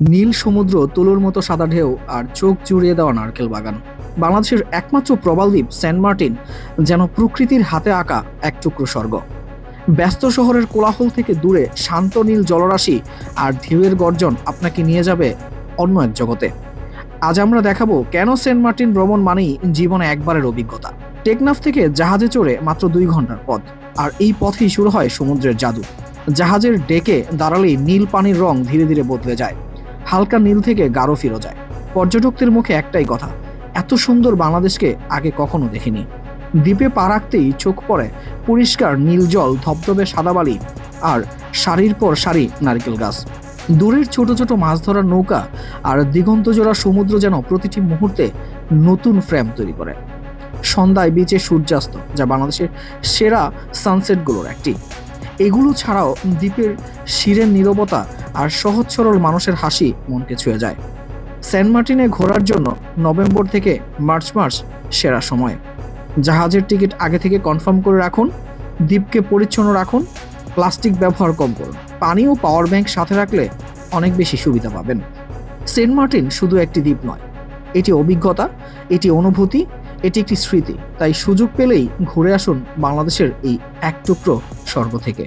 নীল সমুদ্র, তুলোর মতো সাদা ঢেউ আর চোখ জুড়িয়ে দেওয়া নারকেল বাগান। বাংলাদেশের একমাত্র প্রবালদ্বীপ সেন্ট মার্টিন, যেন প্রকৃতির হাতে আঁকা এক টুকরো স্বর্গ। ব্যস্ত শহরের কোলাহল থেকে দূরে শান্ত নীল জলরাশি আর ঢেউয়ের গর্জন আপনাকে নিয়ে যাবে অন্য এক জগতে। আজ আমরা দেখাবো কেন সেন্ট মার্টিন ভ্রমণ মানেই জীবনে একবারের অভিজ্ঞতা। টেকনাফ থেকে জাহাজে চড়ে মাত্র দুই ঘণ্টার পথ, আর এই পথেই শুরু হয় সমুদ্রের জাদু। জাহাজের ডেকে দাঁড়ালেই নীল পানির রং ধীরে ধীরে বদলে যায়। হালকা নীল থেকে গাঢ় ফিরে যায়। পর্যটকদের মুখে একটাই কথা, এত সুন্দর বাংলাদেশকে আগে কখনো দেখিনি। দ্বীপে পা রাখতেই চোখ পড়ে পরিষ্কার নীল জল, ধবধবে সাদা বালি আর সারির পর সারি নারকেল গাছ। দূরের ছোট ছোট মাছ ধরার নৌকা আর দিগন্তজোড়া সমুদ্র যেন প্রতিটি মুহূর্তে নতুন ফ্রেম তৈরি করে। সন্ধ্যায় বিচে সূর্যাস্ত, যা বাংলাদেশের সেরা সানসেটগুলোর একটি। এগুলো ছাড়াও দ্বীপের শিরের নীরবতা আর সহজ সরল মানুষের হাসি মনকে ছুঁয়ে যায়। সেন্ট মার্টিনে ঘোরার জন্য নভেম্বর থেকে মার্চ মাস সেরা সময়। জাহাজের টিকিট আগে থেকে কনফার্ম করে রাখুন, দ্বীপকে পরিচ্ছন্ন রাখুন, প্লাস্টিক ব্যবহার কম করুন, পানি ও পাওয়ার ব্যাংক সাথে রাখলে অনেক বেশি সুবিধা পাবেন। সেন্ট মার্টিন শুধু একটি দ্বীপ নয়, এটি অভিজ্ঞতা, এটি অনুভূতি এটি একটি স্মৃতি তাই সুযোগ পেলেই ঘুরে আসুন বাংলাদেশের এই এক টুকরো স্বর্গ থেকে।